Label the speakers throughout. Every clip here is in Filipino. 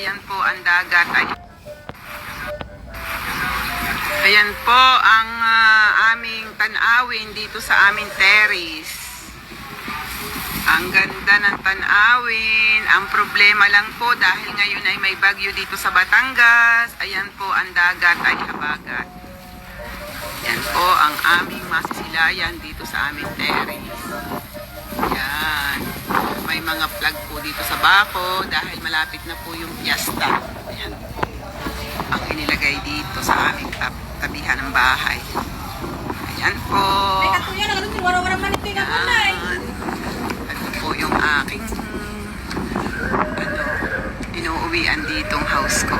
Speaker 1: ayan po ang dagat. Ay, ayan po ang ah, aming tanawin dito sa aming terrace. Ang ganda ng tanawin. Ang problema lang po dahil ngayon ay may bagyo dito sa Batangas. Ayan po ang dagat ay habagat. Yan po ang aming masisilayan dito sa aming terrace. Yan. May mga flag po dito sa bako dahil malapit na po yung piyesta. Ayan po. Ang inilagay dito sa aming tab- tabihan ng bahay. Ayan po.
Speaker 2: May katuya na ganun, wara-wara man ito yung nakunay.
Speaker 1: Yan. Ito po yung aking ano, inuuwian ditong house ko.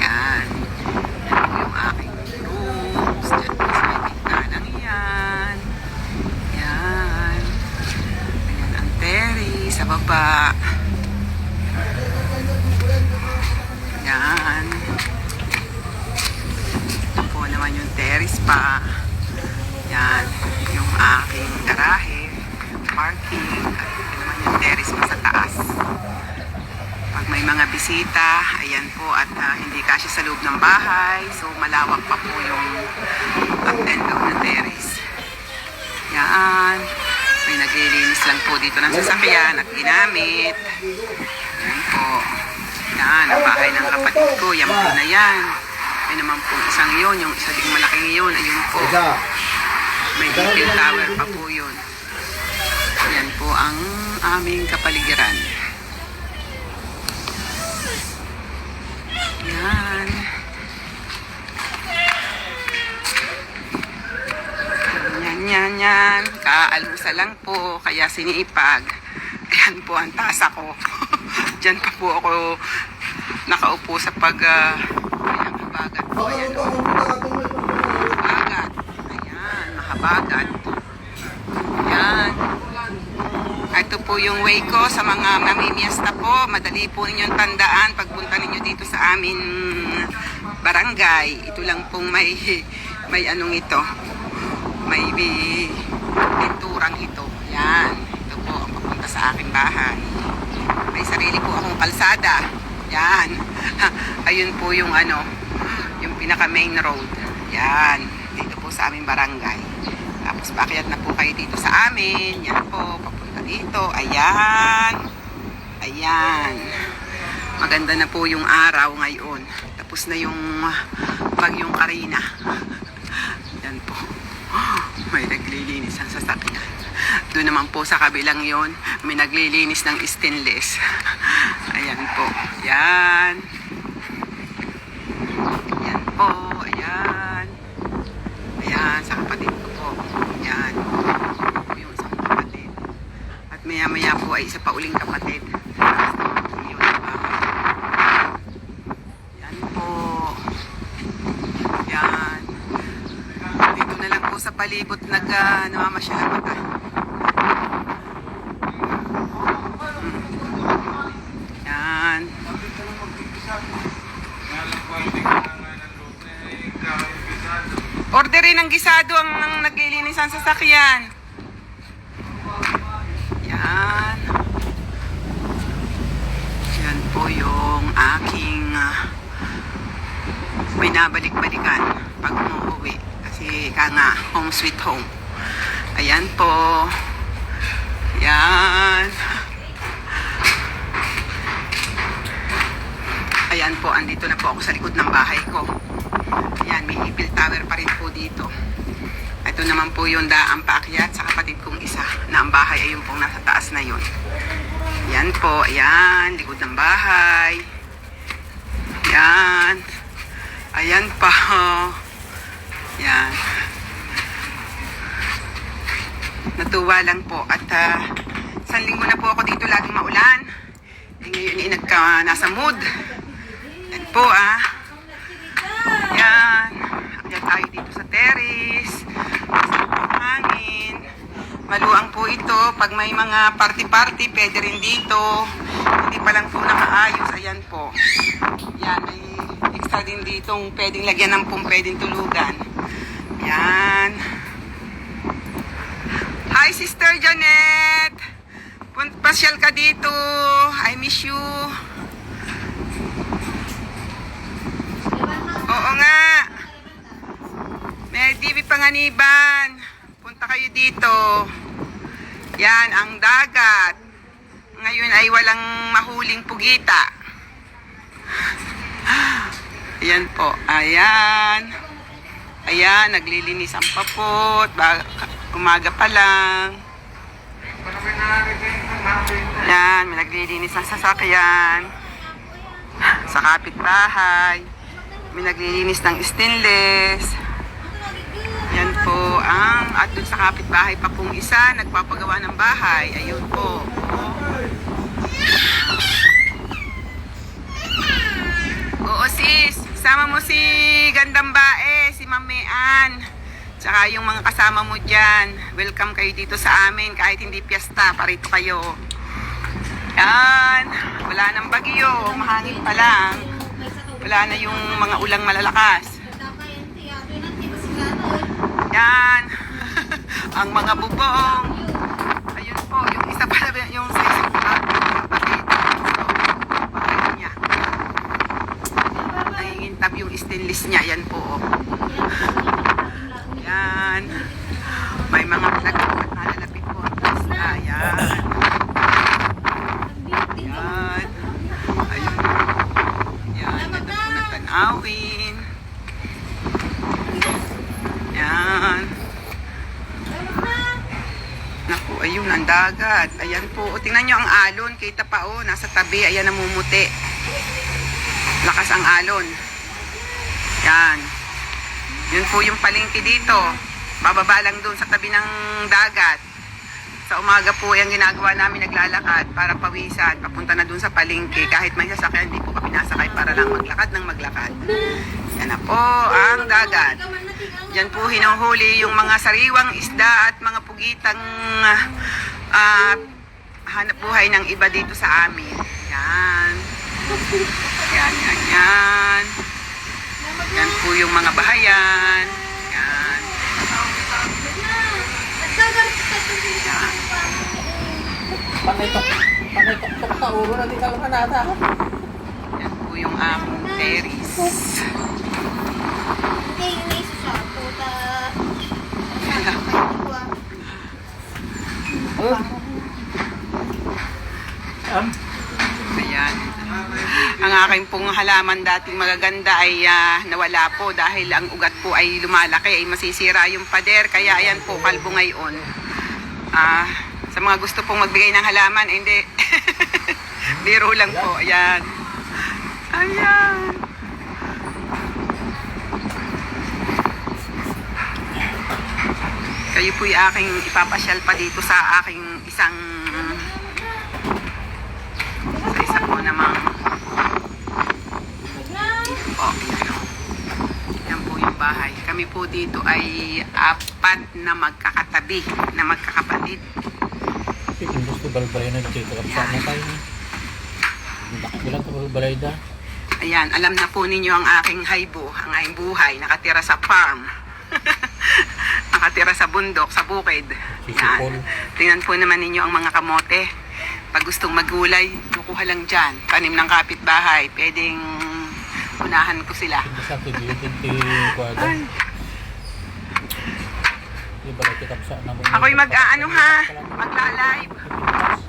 Speaker 1: Yan. Yan po yung aking rooms. Diyan po sa may bigtanang yan. Yan. Ayan ang terrace sa baba. Yan. Ito po naman yung terrace pa. Yan, yung aking garahe, parking, ito naman yung terrace pa sa taas. Pag may mga bisita, ayan po, at ah, hindi kasi sa loob ng bahay, so malawak pa po yung up and down na terrace. Yan, naglilinis lang po dito ng sasakyan at ginamit. Yan po. Yan, ang bahay ng kapatid ko, yan po na yan. May naman po isang yun, yung isa ding malaking yun, ayun po. May Eiffel Tower pa po yun. Yan po ang aming kapaligiran. Yan. Yan, yan. Kaalmusa lang po, kaya sinipag. Ayan po ang tasa ko. Diyan pa po ako nakaupo sa pag... Uh, ayan, habagat po. Ayan, oh. Habagat. Ayan, mahabagat. Ayan. Ito po yung way ko sa mga mamimiesta po. Madali po ninyong tandaan pagpunta ninyo dito sa amin barangay. Ito lang pong may may anong ito. May pinturang ito. Yan. Ito po ang papunta sa aking bahay. May sarili po akong kalsada. Yan. Ayun po yung ano, yung pinaka main road. Yan. Dito po sa aming barangay. Tapos pakyat na po kayo dito sa amin. Yan po, papunta dito. Ayan. Ayan. Maganda na po yung araw ngayon. Tapos na yung bagyong Karina. Yan po. May naglilinis ang sasakyan. Doon naman po sa kabilang yon may naglilinis ng stainless. Ayan po. Yan. Yan po. Ayan. Ayan, sa kapatid ko po. Yan. Yan po yung isang kapatid. At maya maya po ay isa pa uling kapatid. Yun, diba? Yan po. Yan. Dito na lang po sa palibot nag uh, namamasyal ang mata. Hmm. Yan. Orderin ng gisado ang, ang naglilinis ang sasakyan. Yan. Yan po yung aking ah, binabalik-balikan pag umuwi. Kasi ka nga, home sweet home. Ayan po. Yan. Ayan po, andito na po ako sa likod ng bahay ko. Ayan, may Eiffel Tower pa rin po dito. Ito naman po yung daang paakyat sa kapatid kong isa na ang bahay ay yung pong nasa taas na yun. Ayan po, ayan, likod ng bahay. Ayan. Ayan pa. Ayan. Natuwa lang po at uh, isang linggo na po ako dito laging maulan. Eh, ngayon ay nagka, nasa mood. Yan po ah. Yan. Akyat tayo dito sa terrace. Masarap ang hangin. Maluang po ito. Pag may mga party-party, pwede rin dito. Hindi pa lang po nakaayos. Ayan po. Yan. May extra din ditong pwedeng lagyan ng pong pwedeng tulugan. Yan. Hi, Sister Janet. Pasyal ka dito. I miss you. Oo nga. May DB Panganiban. Punta kayo dito. Yan, ang dagat. Ngayon ay walang mahuling pugita. Ayan po. Ayan. Ayan, naglilinis ang papot. Umaga pa lang. Ayan, may naglilinis ng sasakyan. Sa kapitbahay. May naglilinis ng stainless. Yan po ang at dun sa kapitbahay pa pong isa nagpapagawa ng bahay. Ayun po. Oo sis, sama mo si Gandang Bae, Mamean. Tsaka yung mga kasama mo dyan. Welcome kayo dito sa amin kahit hindi piyesta, parito kayo. Yan, wala nang bagyo, mahangin pa lang. Wala na yung mga ulang malalakas. Yan. ang mga bubong. Ayun po, yung isa pa na yung sa isang kapatid. So, bahay yung stainless niya. Yan po. oh. Yan. May mga nag- nalalapit po ang pista. Yan. Yan. Ayun. Yan. Ganda po ng tanawin. Yan. Naku, ayun, ang dagat. Ayan po. O, tingnan nyo ang alon. Kita pa, oh. Nasa tabi. Ayan, namumuti. Lakas ang alon. Yan. Yun po yung palengke dito. Bababa lang doon sa tabi ng dagat. Sa umaga po, yung ginagawa namin naglalakad para pawisan. Papunta na doon sa palengke. Kahit may sasakyan, hindi po kami nasakay para lang maglakad ng maglakad. Yan na po ang dagat. Diyan po hinuhuli yung mga sariwang isda at mga pugitang ah, hanap buhay ng iba dito sa amin. Yan. Yan, yan, yan. Yan po yung mga bahayan. Yan. Yan.
Speaker 3: Panay tok, panay tok tok sa ulo na di ka lang nata.
Speaker 1: Yan po yung aking terrace.
Speaker 3: Um.
Speaker 1: Ang aking pong halaman dating magaganda ay ah, nawala po dahil ang ugat po ay lumalaki ay masisira yung pader. Kaya ayan po, kalbo ngayon. Ah, sa mga gusto pong magbigay ng halaman, eh, hindi. Biro lang po. Ayan. Ayan. Kayo po'y aking ipapasyal pa dito sa aking isang sa isa po namang po, yan o. Yan po yung bahay. Kami po dito ay apat na magkakatabi, na magkakapatid.
Speaker 3: kung gusto balbalay na dito, kapsa na tayo. Lang sa balbalay da?
Speaker 1: Ayan, alam na po ninyo ang aking haybo, ang aking buhay, nakatira sa farm. nakatira sa bundok, sa bukid. Yan. Tingnan po naman ninyo ang mga kamote. Pag gustong magulay, kukuha lang dyan. Tanim ng kapitbahay. Pwedeng unahan ko sila.
Speaker 3: Akin, yung tinti kwada.
Speaker 1: Ako'y mag-aano ha, magla-live.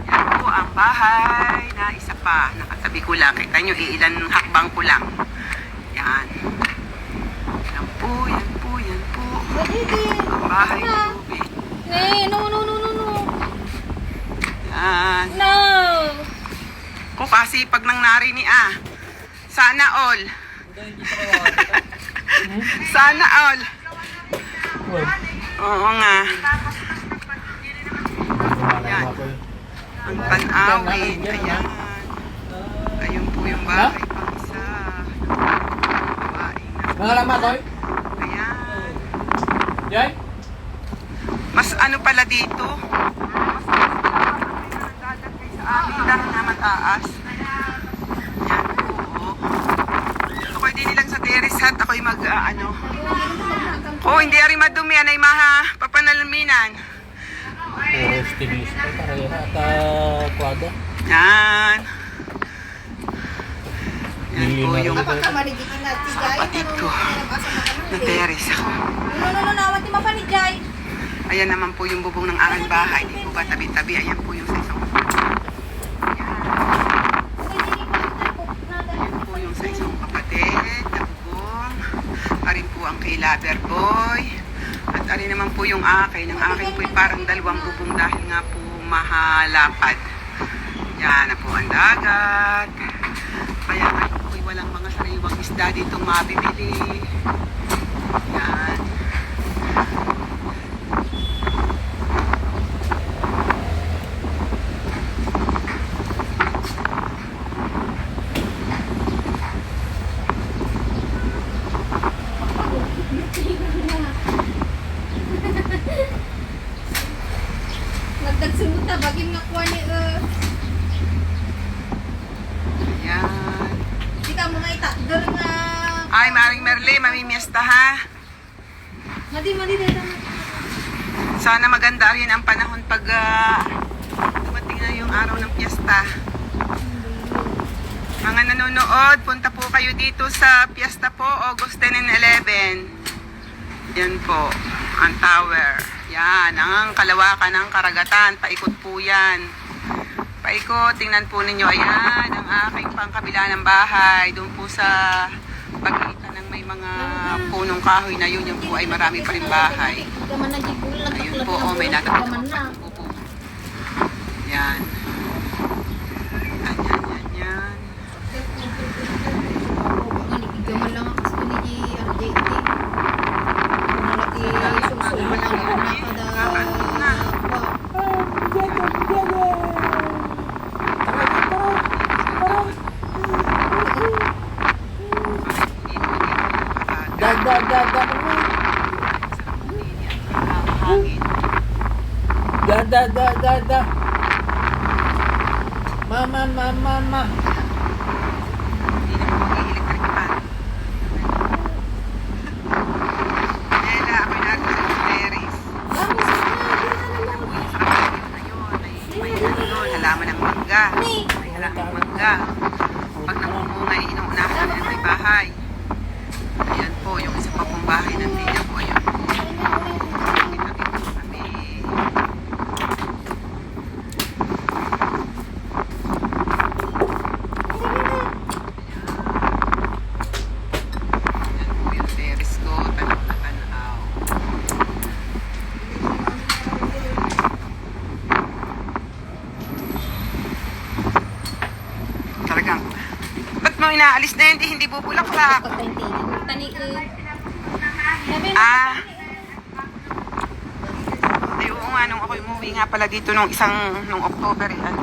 Speaker 1: Yan po ang bahay na isa pa. Nakatabi ko lang. Kita nyo, iilan hakbang ko lang. Yan. Yan po, yan po, yan po. Ang bahay ni Ruby.
Speaker 2: Hey, no, no, no, no, no.
Speaker 1: Yan.
Speaker 2: No.
Speaker 1: Ko kasi pag nang nari ni ah. Sana all. Sana all. Oo nga.
Speaker 3: Yan.
Speaker 1: Ang tanawin. Ayan. Ayun po yung bahay pang isa.
Speaker 3: Mga lama, Toy?
Speaker 1: Ayan.
Speaker 3: Jay?
Speaker 1: Mas ano pala dito? Mas dagat kayo sa amin dahil na mataas. Yan po. Ako'y din nilang sa hut. Ako'y mag, ah, ano. Oh, hindi ari madumi. Anay maha. Papanalminan.
Speaker 3: Puro stilis pa. Para yan at ah, kwada.
Speaker 1: Yan. Yan po yung
Speaker 2: Jai,
Speaker 1: Kapatid ko.
Speaker 2: nabasa na
Speaker 1: na
Speaker 2: naman.
Speaker 1: terrace ako.
Speaker 2: No, no, no, no, awat ni Mapa ni Jai.
Speaker 1: Ayan naman po yung bubong ng aking bahay. Di po ba tabi-tabi? Ayan po yung sa isang Ayan po yung sa isang kapatid. Arin po ang kay Lover Boy. At arin naman po yung akin. Ang akin po parang dalawang bubong dahil nga po mahalapad. Yan na po ang dagat. Kaya ngayon po walang mga sariwang isda dito mabibili. Yan.
Speaker 2: Nagdagsunod na, bagim nga kuha ni, uh,
Speaker 1: Yan.
Speaker 2: di ka mga itakdol nga.
Speaker 1: Ay, Maring Merle, mamimiesta ha.
Speaker 2: Madi, madi, naman.
Speaker 1: Sana maganda rin ang panahon pag ah, dumating na yung araw ng piyesta. Mga nanonood, punta po kayo dito sa piyesta po, August 10 and 11. Yan po, ang tower. Yan, ang kalawakan ng karagatan. Paikot po yan. Paikot, tingnan po ninyo. Ayan, ang aking pangkabila ng bahay. Doon po sa pagitan ng may mga punong kahoy na yun. Yan po ay marami pa rin bahay.
Speaker 2: Lang.
Speaker 1: Ayun po, oh, may natatakot
Speaker 2: Gaman na.
Speaker 1: po po. Yan. Yan, yan, yan.
Speaker 2: Gaman lang ako sa ni RJT. Malaki susuman ang anak kada.
Speaker 3: Da, da, da, da.
Speaker 1: Hangin.
Speaker 3: Da, da, da, da, da. Mama, mama, mama.
Speaker 1: Hindi na po mag-electric pa. Ella, ako yung nagtarik sa terrace. Sa kapatid na yun, ay may ano doon, halaman ng mangga. May halaman ng mangga. Pag namumunga, inuunahan na may bahay. Ayan po, yung isa pa pong bahay ng tita ko. Ayan po. Tabi-tabi po kami. Ayan po yung terrace ko. Tanak na tanaw. Talagang, ba't mo inaalis na hindi, hindi bubulaklak? Ah. Ay, oo nga, nung ako umuwi nga pala dito nung isang, nung October, eh, ano.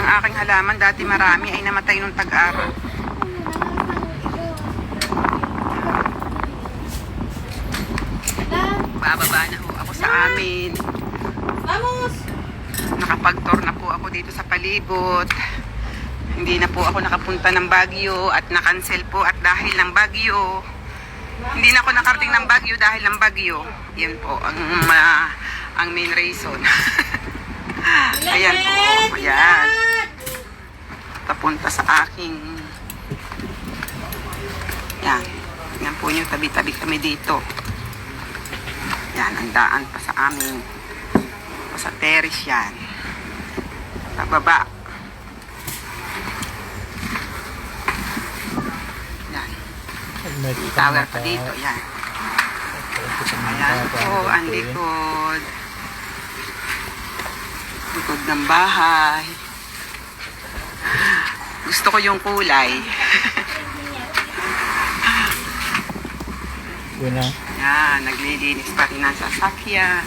Speaker 1: Ang aking halaman, dati marami, ay namatay nung tag-araw. Bababa na ho ako sa amin.
Speaker 2: Vamos!
Speaker 1: Nakapag-tour na po ako dito sa palibot. Hindi na po ako nakapunta ng Baguio at na-cancel po at dahil ng Baguio. Hindi na ako nakarating ng Baguio dahil ng Baguio. Yan po ang ma- ang main reason. Ayan po. Ayan. Papunta sa aking yan. Yan po nyo, tabi-tabi kami dito. Yan, ang daan pa sa amin. O sa terrace yan. Pababa. Yan.
Speaker 3: May
Speaker 1: Tower pa dito. Yan. Ayan po, ang likod. Likod ng bahay. Gusto ko yung kulay. Yan, naglilinis pa rin ang sasakyan.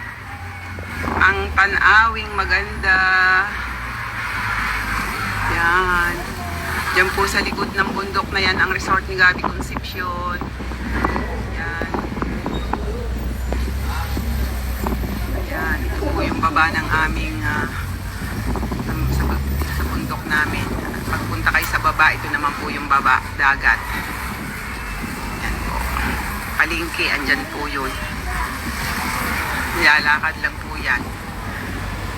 Speaker 3: Ang
Speaker 1: tanawing maganda. Yan. Diyan po sa likod ng bundok na yan ang resort ni Gabi Concepcion. Yan. Yan. Ito po yung baba ng aming ng- sa, sa bundok namin. Pagpunta kayo sa baba, ito naman po yung baba, dagat. Yan po. Palingki, andyan po yun. Nilalakad lang yan.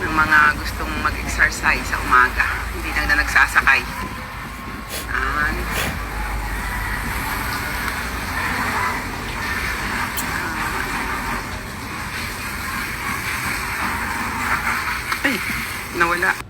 Speaker 1: Ng mga gustong mag-exercise sa umaga. Hindi lang na nagsasakay. And, ay nawala.